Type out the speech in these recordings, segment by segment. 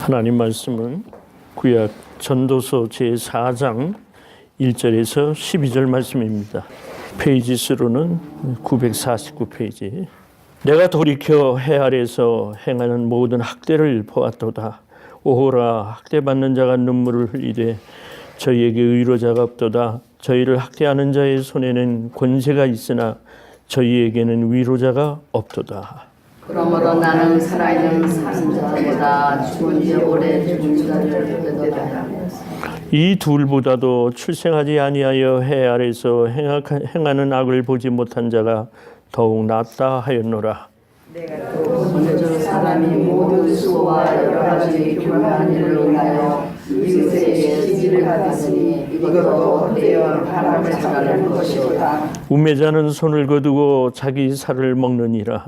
하나님 말씀은 구약 전도서 제4장 1절에서 12절 말씀입니다. 페이지 수로는 949페이지. 내가 돌이켜 해 아래서 행하는 모든 학대를 보았도다. 오호라 학대받는 자가 눈물을 흘리되 저희에게 의로자가 없도다. 저희를 학대하는 자의 손에는 권세가 있으나 저희에게는 위로자가 없도다. 그러므로 나는 살아있는 사는 자보다 죽은 지 오래 죽은 자를 보도다. 이 둘보다도 출생하지 아니하여 해 아래서 행하- 행하는 악을 보지 못한 자가 더욱 낫다 하였노라. 먼저 사람이 모든 수와 여러 가지 교묘한 일로 인하여 이웃에게 지지를 받았으니 이것도 바람을 것이로다. 우매자는 손을 거두고 자기 살을 먹느니라.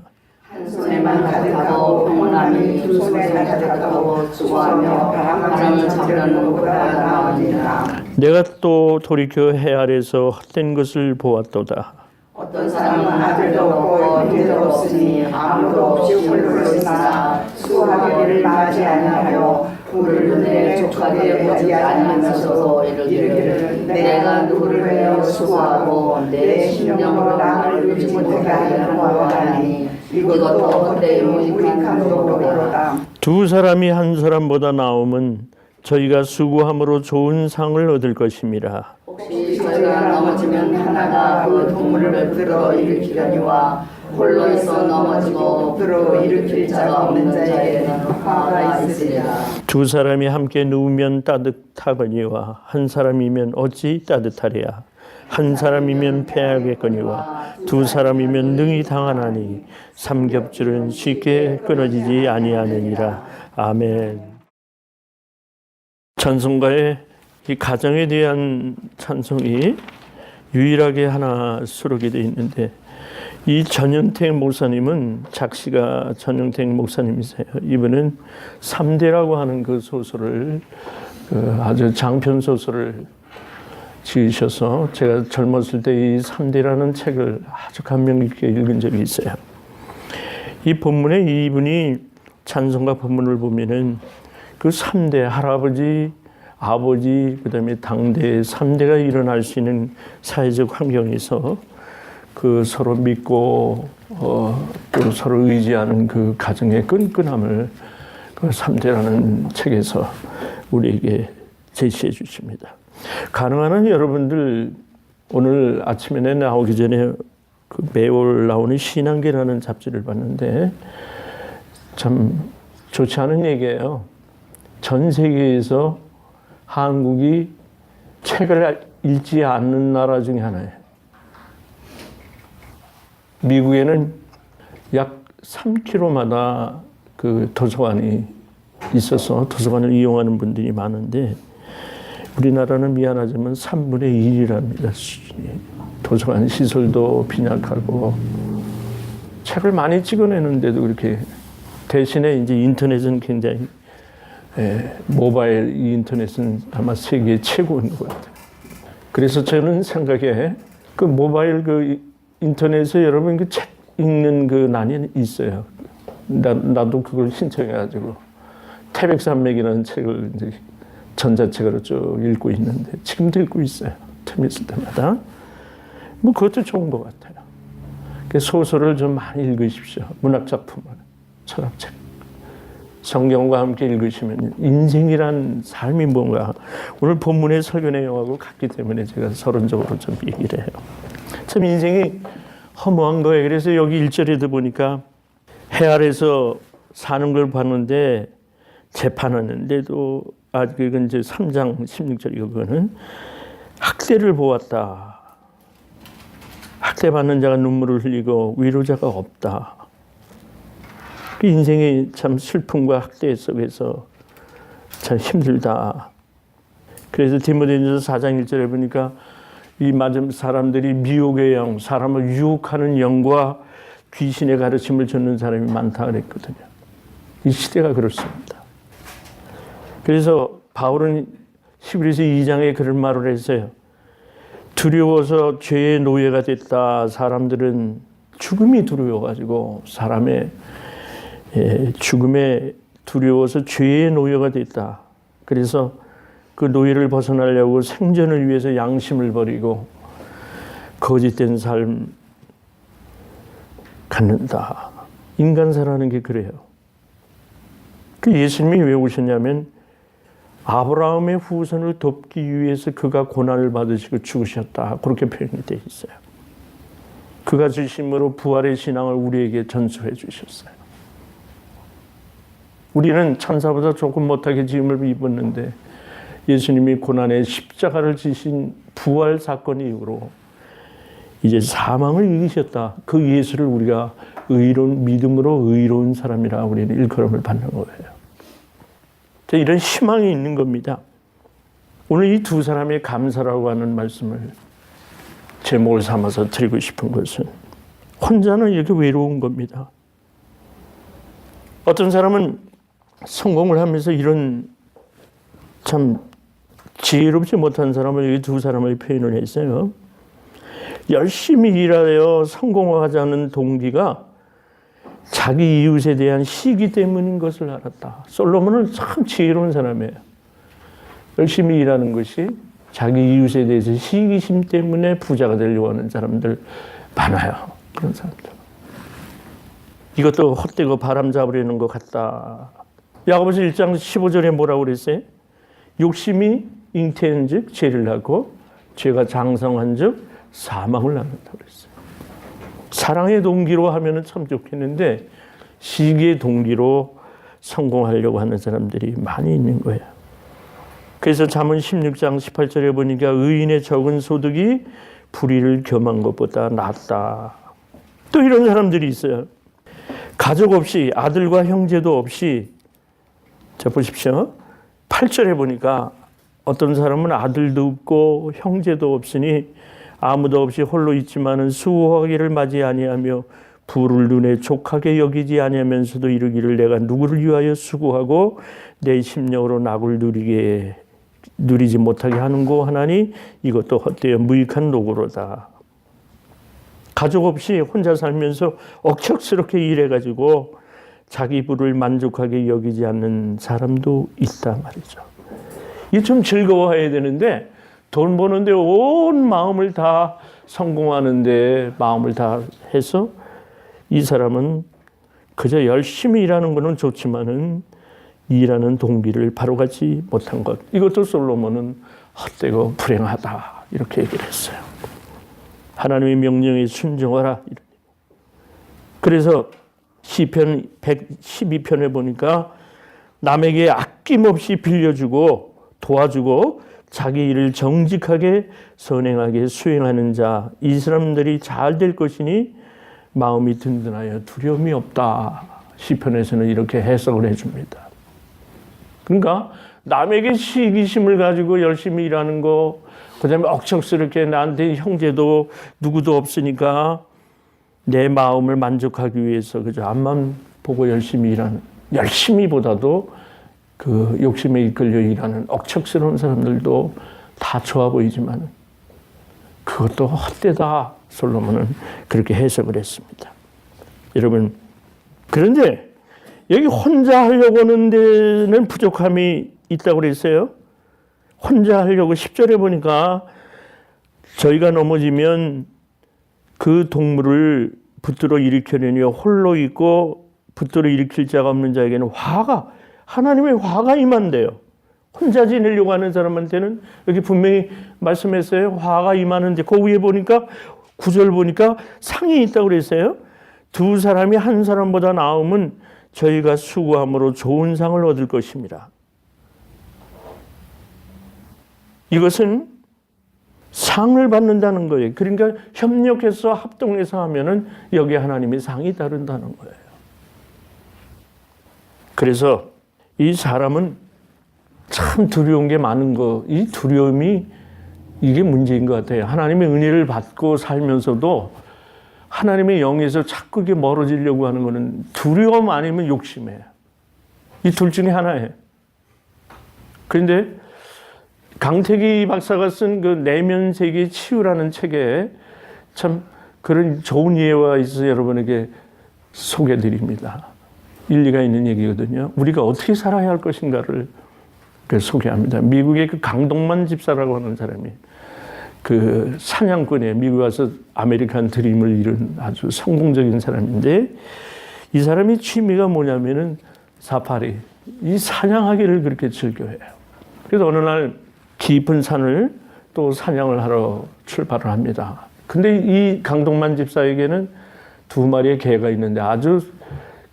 한 손에만 가득하고 평온함이 두 손에 가득하고 수고하며 바람을 잡으려는 것보다 나으니라. 내가 또 돌이켜 해 아래서 헛된 것을 보았도다. 어떤 사람은 아들도 없고 형제도 없으니 아무도 없이 홀로 있으나 수하기를 맞지 아니하여 그를 눈에 족하게 보지 아니하면서도 이르기를 내가 누구를 위하여 수고하고 내 신령으로 남을 이루지 못하게 하려고 하나니 이것도 헛되이 무익한 도로로다 두 사람이 한 사람보다 나음은 저희가 수고함으로 좋은 상을 얻을 것임이라. 혹시 저희가 넘어지면 하나가 그 동물을 붙들어 일으키려니와 홀로 있어 넘어지고 붙들어 일으킬 자가 없는 자에게는 화가 있으리라. 두 사람이 함께 누우면 따뜻하거니와 한 사람이면 어찌 따뜻하랴. 한 사람이면 패하겠거니와 두 사람이면 능히 당하나니 삼겹줄은 쉽게 끊어지지 아니하느니라. 아멘. 찬송가의 이 가정에 대한 찬송이 유일하게 하나 수록이 되어 있는데 이 전현택 목사님은 작시가 전현택 목사님이세요. 이분은 삼대라고 하는 그 소설을 그 아주 장편 소설을 지으셔서 제가 젊었을 때이 삼대라는 책을 아주 감명 깊게 읽은 적이 있어요. 이 본문에 이분이 찬송가 본문을 보면은 그 3대 할아버지, 아버지, 그 다음에 당대 3대가 일어날 수 있는 사회적 환경에서 그 서로 믿고 어, 또 서로 의지하는 그 가정의 끈끈함을 그 3대라는 책에서 우리에게 제시해 주십니다. 가능한 한 여러분들 오늘 아침에 나오기 전에 그 매월 나오는 신앙계라는 잡지를 봤는데 참 좋지 않은 얘기예요. 전 세계에서 한국이 책을 읽지 않는 나라 중에 하나예요. 미국에는 약 3km마다 그 도서관이 있어서 도서관을 이용하는 분들이 많은데 우리나라는 미안하지만 3분의 1이랍니다. 수준이. 도서관 시설도 빈약하고 책을 많이 찍어내는데도 그렇게 대신에 이제 인터넷은 굉장히 예, 모바일 인터넷은 아마 세계 최고인 것 같아요. 그래서 저는 생각에 그 모바일 그 인터넷에 여러분 그 책 읽는 그 난이 있어요. 나, 나도 그걸 신청해가지고 태백산맥이라는 책을 이제 전자책으로 쭉 읽고 있는데 지금도 읽고 있어요. 틈 있을 때마다. 뭐 그것도 좋은 것 같아요. 그 소설을 좀 많이 읽으십시오. 문학 작품을, 철학책. 성경과 함께 읽으시면 인생이란 삶이 뭔가 오늘 본문의 설교 내용하고 같기 때문에 제가 서론적으로 좀 얘기를 해요. 참 인생이 허무한 거예요. 그래서 여기 1절에도 보니까 해 아래서 사는 걸 봤는데 재판하는데도 아 그건 이제 3장 16절이고 그거는 학대를 보았다. 학대받는 자가 눈물을 흘리고 위로자가 없다. 그 인생이 참 슬픔과 학대 속에서 참 힘들다. 그래서 디모데전서 4장 1절에 보니까 이 맞은 사람들이 미혹의 영, 사람을 유혹하는 영과 귀신의 가르침을 듣는 사람이 많다 그랬거든요. 이 시대가 그렇습니다. 그래서 바울은 히브리서 2장에 그런 말을 했어요. 두려워서 죄의 노예가 됐다. 사람들은 죽음이 두려워가지고 사람의 예, 죽음의 두려워서 죄의 노예가 됐다. 그래서 그 노예를 벗어나려고 생존을 위해서 양심을 버리고 거짓된 삶 갖는다. 인간사라는 게 그래요. 그 예수님이 왜 오셨냐면 아브라함의 후손을 돕기 위해서 그가 고난을 받으시고 죽으셨다. 그렇게 표현이 되어 있어요. 그가 주심으로 부활의 신앙을 우리에게 전수해 주셨어요. 우리는 천사보다 조금 못하게 지음을 입었는데 예수님이 고난의 십자가를 지신 부활 사건 이후로 이제 사망을 이기셨다. 그 예수를 우리가 의로운 믿음으로 의로운 사람이라 우리는 일컬음을 받는 거예요. 자, 이런 희망이 있는 겁니다. 오늘 이 두 사람의 감사라고 하는 말씀을 제목을 삼아서 드리고 싶은 것은 혼자는 이렇게 외로운 겁니다. 어떤 사람은 성공을 하면서 이런 참 지혜롭지 못한 사람을 이 두 사람을 표현을 했어요. 열심히 일하여 성공하자는 동기가 자기 이웃에 대한 시기 때문인 것을 알았다. 솔로몬은 참 지혜로운 사람이에요. 열심히 일하는 것이 자기 이웃에 대해서 시기심 때문에 부자가 되려고 하는 사람들 많아요. 그런 사람들. 이것도 헛되고 바람 잡으려는 것 같다. 야고보서 1장 15절에 뭐라고 그랬어요? 욕심이 잉태한즉 죄를 낳고 죄가 장성한즉 사망을 낳는다고 그랬어요. 사랑의 동기로 하면은 참 좋겠는데 시기의 동기로 성공하려고 하는 사람들이 많이 있는 거예요. 그래서 잠언 16장 18절에 보니까 의인의 적은 소득이 불의를 겸한 것보다 낫다. 또 이런 사람들이 있어요. 가족 없이 아들과 형제도 없이 자 보십시오. 8절에 보니까 어떤 사람은 아들도 없고 형제도 없으니 아무도 없이 홀로 있지만은 수호하기를 맞이 아니하며 부를 눈에 족하게 여기지 아니하면서도 이르기를 내가 누구를 위하여 수고하고 내 심령으로 낙을 누리게 누리지 못하게 하는고 하나니 이것도 헛되어 무익한 노고로다. 가족 없이 혼자 살면서 억척스럽게 일해가지고 자기 부를 만족하게 여기지 않는 사람도 있다 말이죠. 이게 좀 즐거워해야 되는데 돈 버는데 온 마음을 다 성공하는데 마음을 다 해서 이 사람은 그저 열심히 일하는 것은 좋지만은 일하는 동기를 바로가지 못한 것. 이것도 솔로몬은 헛되고 불행하다 이렇게 얘기를 했어요. 하나님의 명령에 순종하라. 그래서 시편 112편에 보니까 남에게 아낌없이 빌려주고 도와주고 자기 일을 정직하게 선행하게 수행하는 자, 이 사람들이 잘 될 것이니 마음이 든든하여 두려움이 없다. 시편에서는 이렇게 해석을 해줍니다. 그러니까 남에게 시기심을 가지고 열심히 일하는 거, 그다음에 억척스럽게 나한테 형제도 누구도 없으니까 내 마음을 만족하기 위해서 그저 앞만 보고 열심히 일하는 열심히보다도 그 욕심에 이끌려 일하는 억척스러운 사람들도 다 좋아 보이지만 그것도 헛되다 솔로몬은 그렇게 해석을 했습니다. 여러분 그런데 여기 혼자 하려고 하는 데는 부족함이 있다고 그랬어요. 혼자 하려고 10절에 보니까 저희가 넘어지면 그 동물을 붙들어 일으켜내니 홀로 있고 붙들어 일으킬 자가 없는 자에게는 화가 하나님의 화가 임한대요. 혼자 지내려고 하는 사람한테는 여기 분명히 말씀했어요. 화가 임하는데 그 위에 보니까 구절 보니까 상이 있다고 그랬어요. 두 사람이 한 사람보다 나으면 저희가 수고함으로 좋은 상을 얻을 것입니다. 이것은 상을 받는다는 거예요. 그러니까 협력해서 합동해서 하면은 여기 하나님의 상이 다른다는 거예요. 그래서 이 사람은 참 두려운 게 많은 거, 이 두려움이 이게 문제인 것 같아요. 하나님의 은혜를 받고 살면서도 하나님의 영에서 자꾸 이게 멀어지려고 하는 거는 두려움 아니면 욕심이에요. 이 둘 중에 하나예요. 그런데 강태기 박사가 쓴 그 내면 세계 치유라는 책에 참 그런 좋은 예와 있어서 여러분에게 소개드립니다. 일리가 있는 얘기거든요. 우리가 어떻게 살아야 할 것인가를 그 소개합니다. 미국의 그 강동만 집사라고 하는 사람이 그 사냥꾼에 미국 와서 아메리칸 드림을 이룬 아주 성공적인 사람인데 이 사람이 취미가 뭐냐면은 사파리 이 사냥하기를 그렇게 즐겨해요. 그래서 어느 날 깊은 산을 또 사냥을 하러 출발을 합니다. 근데 이 강동만 집사에게는 두 마리의 개가 있는데 아주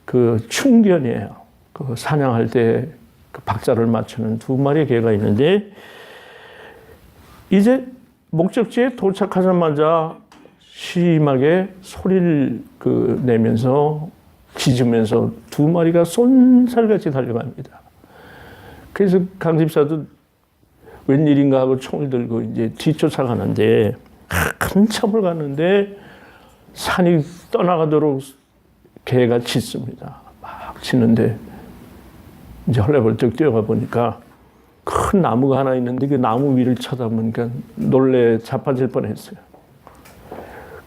그 충견이에요. 그 사냥할 때 그 박자를 맞추는 두 마리의 개가 있는데 이제 목적지에 도착하자마자 심하게 소리를 그 내면서 짖으면서 두 마리가 쏜살같이 달려갑니다. 그래서 강 집사도 웬일인가 하고 총을 들고 이제 뒤쫓아가는데 한참을 갔는데 산이 떠나가도록 개가 짖습니다. 막 짖는데 이제 헐레벌떡 뛰어가 보니까 큰 나무가 하나 있는데 그 나무 위를 쳐다보니까 놀래 자빠질 뻔했어요.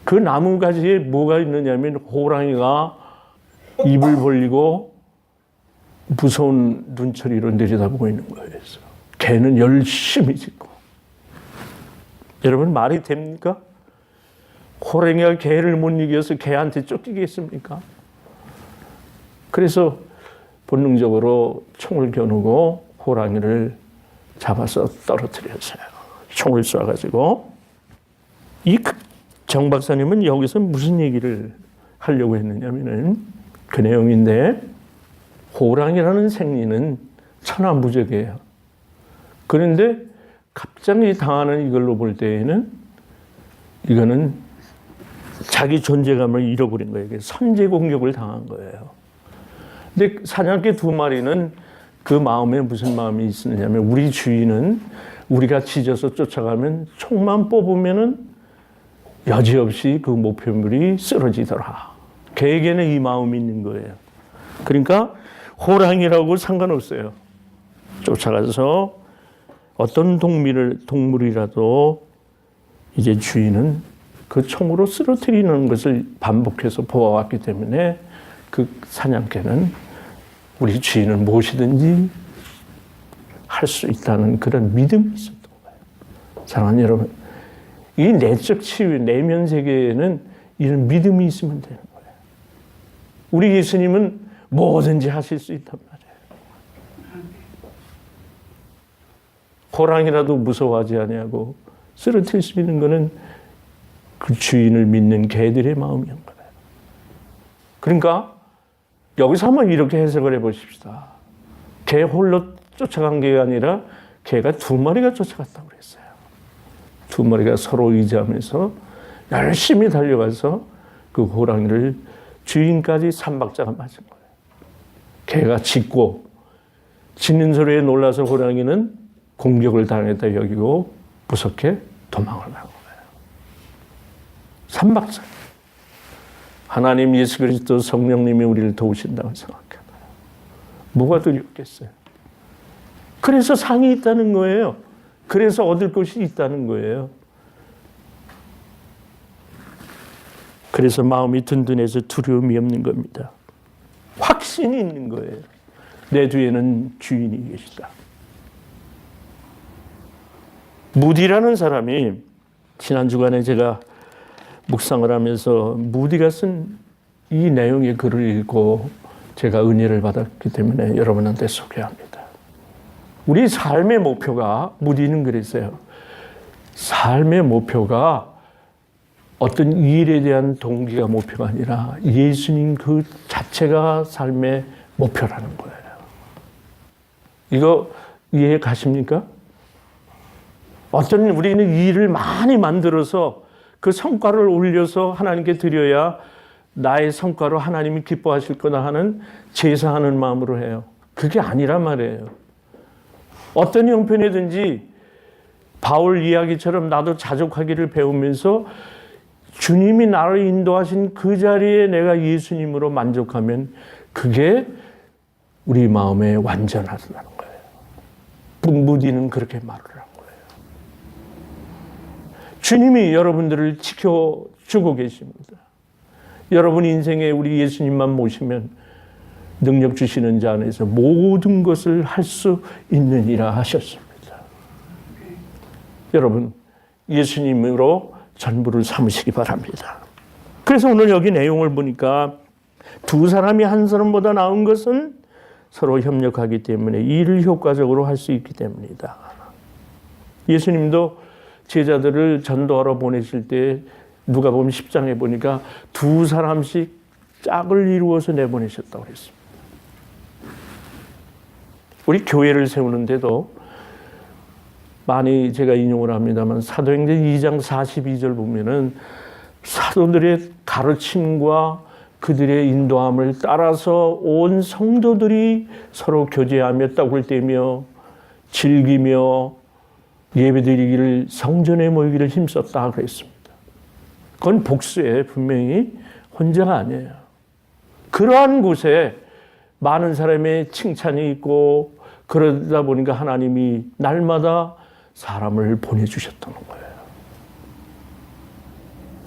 그 나무 가지에 뭐가 있느냐면 호랑이가 입을 벌리고 무서운 눈초리로 내려다보고 있는 거예요. 개는 열심히 짖고. 여러분 말이 됩니까? 호랑이가 개를 못 이겨서 개한테 쫓기겠습니까? 그래서 본능적으로 총을 겨누고 호랑이를 잡아서 떨어뜨렸어요. 총을 쏴가지고 이 정 박사님은 여기서 무슨 얘기를 하려고 했느냐면은 그 내용인데 호랑이라는 생리는 천하무적이에요. 그런데 갑자기 당하는 이걸로 볼 때에는 이거는 자기 존재감을 잃어버린 거예요. 선제 공격을 당한 거예요. 근데 사냥개 두 마리는 그 마음에 무슨 마음이 있었냐면 우리 주인은 우리가 짖어서 쫓아가면 총만 뽑으면은 여지없이 그 목표물이 쓰러지더라. 개에게는 이 마음이 있는 거예요. 그러니까 호랑이라고 상관없어요. 쫓아가서 어떤 동물을 동물이라도 이제 주인은 그 총으로 쓰러뜨리는 것을 반복해서 보아왔기 때문에 그 사냥개는 우리 주인을 무엇이든지 할 수 있다는 그런 믿음이 있었던 거예요. 사랑하는 여러분, 이 내적 치유, 내면 세계에는 이런 믿음이 있으면 되는 거예요. 우리 예수님은 뭐든지 하실 수 있단 말이에요. 호랑이라도 무서워하지 아니하고 쓰러뜨릴 수 있는 것은 그 주인을 믿는 개들의 마음이었던 거예요. 그러니까 여기서 한번 이렇게 해석을 해보십시다. 개 홀로 쫓아간 게 아니라 개가 두 마리가 쫓아갔다고 그랬어요. 두 마리가 서로 의지하면서 열심히 달려가서 그 호랑이를 주인까지 삼박자가 맞은 거예요. 개가 짖고 짖는 소리에 놀라서 호랑이는 공격을 당했다 여기고 무섭게 도망을 간 거예요. 삼박자. 하나님 예수 그리스도 성령님이 우리를 도우신다고 생각해봐요. 뭐가 두렵겠어요? 그래서 상이 있다는 거예요. 그래서 얻을 것이 있다는 거예요. 그래서 마음이 든든해서 두려움이 없는 겁니다. 확신이 있는 거예요. 내 뒤에는 주인이 계시다. 무디라는 사람이 지난 주간에 제가 묵상을 하면서 무디가 쓴 이 내용의 글을 읽고 제가 은혜를 받았기 때문에 여러분한테 소개합니다. 우리 삶의 목표가 무디는 그랬어요. 삶의 목표가 어떤 일에 대한 동기가 목표가 아니라 예수님 그 자체가 삶의 목표라는 거예요. 이거 이해 가십니까? 어떤 우리는 일을 많이 만들어서 그 성과를 올려서 하나님께 드려야 나의 성과로 하나님이 기뻐하실 거다 하는 제사하는 마음으로 해요. 그게 아니란 말이에요. 어떤 형편이든지 바울 이야기처럼 나도 자족하기를 배우면서 주님이 나를 인도하신 그 자리에 내가 예수님으로 만족하면 그게 우리 마음에 완전하다는 거예요. 무디는 그렇게 말을. 주님이 여러분들을 지켜주고 계십니다. 여러분 인생에 우리 예수님만 모시면 능력 주시는 자 안에서 모든 것을 할 수 있느니라 하셨습니다. 여러분, 예수님으로 전부를 삼으시기 바랍니다. 그래서 오늘 여기 내용을 보니까 두 사람이 한 사람보다 나은 것은 서로 협력하기 때문에 일을 효과적으로 할 수 있기 때문이다. 예수님도 제자들을 전도하러 보내실 때 누가 보면 10장에 보니까 두 사람씩 짝을 이루어서 내보내셨다고 그랬습니다. 우리 교회를 세우는데도 많이 제가 인용을 합니다만 사도행전 2장 42절 보면은 사도들의 가르침과 그들의 인도함을 따라서 온 성도들이 서로 교제하며 떡을 떼며 즐기며 예배드리기를 성전에 모이기를 힘썼다 그랬습니다. 그건 복수에 분명히 혼자가 아니에요. 그러한 곳에 많은 사람의 칭찬이 있고 그러다 보니까 하나님이 날마다 사람을 보내주셨다는 거예요.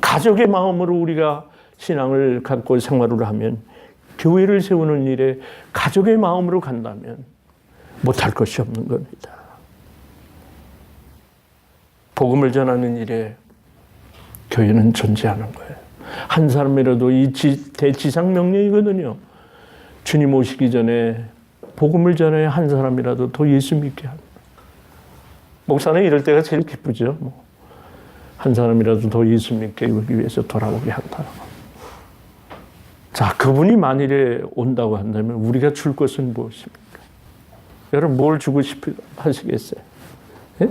가족의 마음으로 우리가 신앙을 갖고 생활을 하면 교회를 세우는 일에 가족의 마음으로 간다면 못할 것이 없는 겁니다. 복음을 전하는 일에 교회는 존재하는 거예요. 한 사람이라도 이 지- 대지상 명령이거든요. 주님 오시기 전에 복음을 전해 한 사람이라도 더 예수 믿게 합니다. 목사는 이럴 때가 제일 기쁘죠. 뭐. 한 사람이라도 더 예수 믿게 하기 위해서 돌아오게 한다. 자, 그분이 만일에 온다고 한다면 우리가 줄 것은 무엇입니까? 여러분 뭘 주고 싶어 하시겠어요? 예?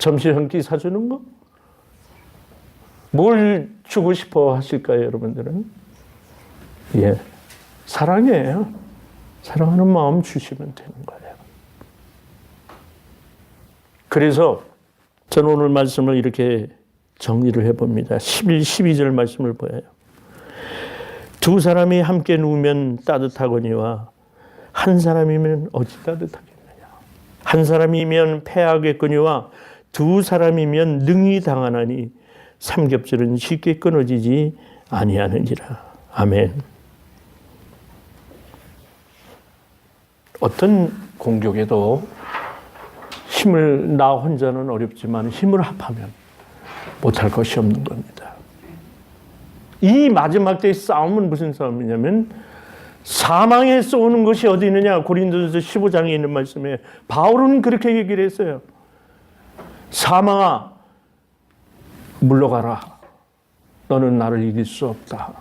점심 한 끼 사주는 거? 뭘 주고 싶어 하실까요, 여러분들은? 예. 사랑이에요. 사랑하는 마음 주시면 되는 거예요. 그래서 저는 오늘 말씀을 이렇게 정리를 해봅니다. 11, 12절 말씀을 보여요. 두 사람이 함께 누우면 따뜻하거니와 한 사람이면 어찌 따뜻하겠느냐. 한 사람이면 패하겠거니와 두 사람이면 능히 당하나니 삼겹살은 쉽게 끊어지지 아니하느니라. 아멘. 어떤 공격에도 힘을 나 혼자는 어렵지만 힘을 합하면 못할 것이 없는 겁니다. 이 마지막 때의 싸움은 무슨 싸움이냐면 사망에 쏘는 것이 어디 있느냐 고린도서 15장에 있는 말씀에 바울은 그렇게 얘기를 했어요. 사망아 물러가라. 너는 나를 이길 수 없다.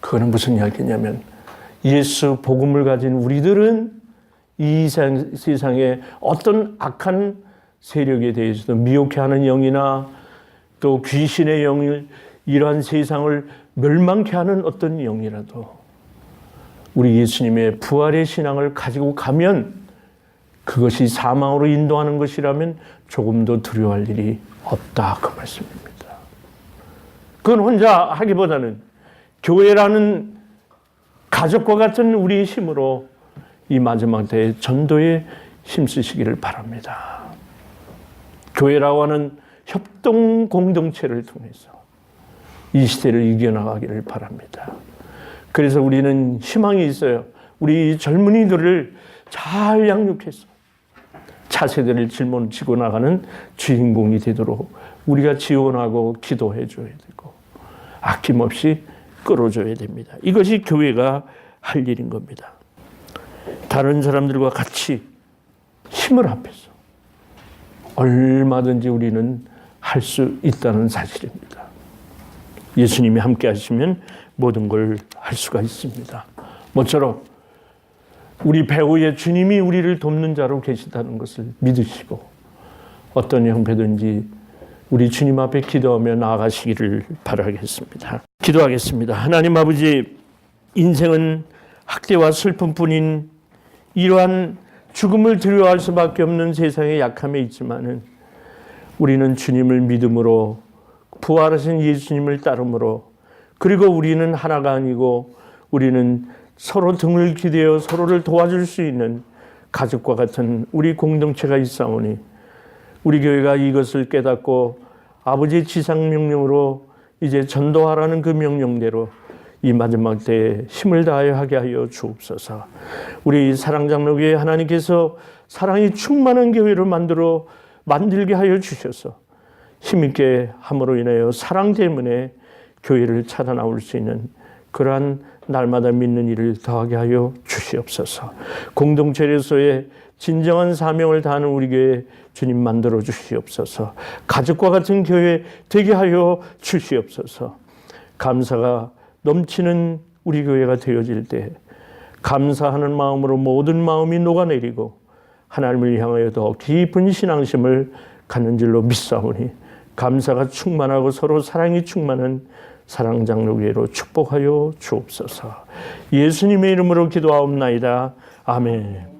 그거는 무슨 이야기냐면 예수 복음을 가진 우리들은 이 세- 세상 에 어떤 악한 세력에 대해서도 미혹해 하는 영이나 또 귀신의 영을 이러한 세상을 멸망케 하는 어떤 영이라도 우리 예수님의 부활의 신앙을 가지고 가면 그것이 사망으로 인도하는 것이라면 조금도 두려워할 일이 없다 그 말씀입니다. 그건 혼자 하기보다는 교회라는 가족과 같은 우리의 힘으로 이 마지막 때의 전도에 힘쓰시기를 바랍니다. 교회라고 하는 협동 공동체를 통해서 이 시대를 이겨나가기를 바랍니다. 그래서 우리는 희망이 있어요. 우리 젊은이들을 잘 양육해서 차세대를 짊어지고 나가는 주인공이 되도록 우리가 지원하고 기도해 줘야 되고 아낌없이 끌어줘야 됩니다. 이것이 교회가 할 일인 겁니다. 다른 사람들과 같이 힘을 합해서 얼마든지 우리는 할 수 있다는 사실입니다. 예수님이 함께 하시면 모든 걸 할 수가 있습니다. 모처럼 우리 배우의 주님이 우리를 돕는 자로 계시다는 것을 믿으시고 어떤 형태든지 우리 주님 앞에 기도하며 나아가시기를 바라겠습니다. 기도하겠습니다. 하나님 아버지, 인생은 학대와 슬픔뿐인 이러한 죽음을 두려워할 수밖에 없는 세상의 약함에 있지만은 우리는 주님을 믿음으로 부활하신 예수님을 따름으로 그리고 우리는 하나가 아니고 우리는 서로 등을 기대어 서로를 도와줄 수 있는 가족과 같은 우리 공동체가 있사오니 우리 교회가 이것을 깨닫고 아버지의 지상 명령으로 이제 전도하라는 그 명령대로 이 마지막 때에 힘을 다하여 하게 하여 주옵소서. 우리 사랑 장로교회 하나님께서 사랑이 충만한 교회를 만들어 만들게 하여 주셔서 힘있게 함으로 인하여 사랑 때문에 교회를 찾아 나올 수 있는 그러한 날마다 믿는 일을 더하게 하여 주시옵소서. 공동체로서의 진정한 사명을 다하는 우리 교회 주님 만들어 주시옵소서. 가족과 같은 교회 되게 하여 주시옵소서. 감사가 넘치는 우리 교회가 되어질 때 감사하는 마음으로 모든 마음이 녹아내리고 하나님을 향하여 더 깊은 신앙심을 갖는 줄로 믿사오니 감사가 충만하고 서로 사랑이 충만한 사랑 장로 교회로 축복하여 주옵소서. 예수님의 이름으로 기도하옵나이다. 아멘.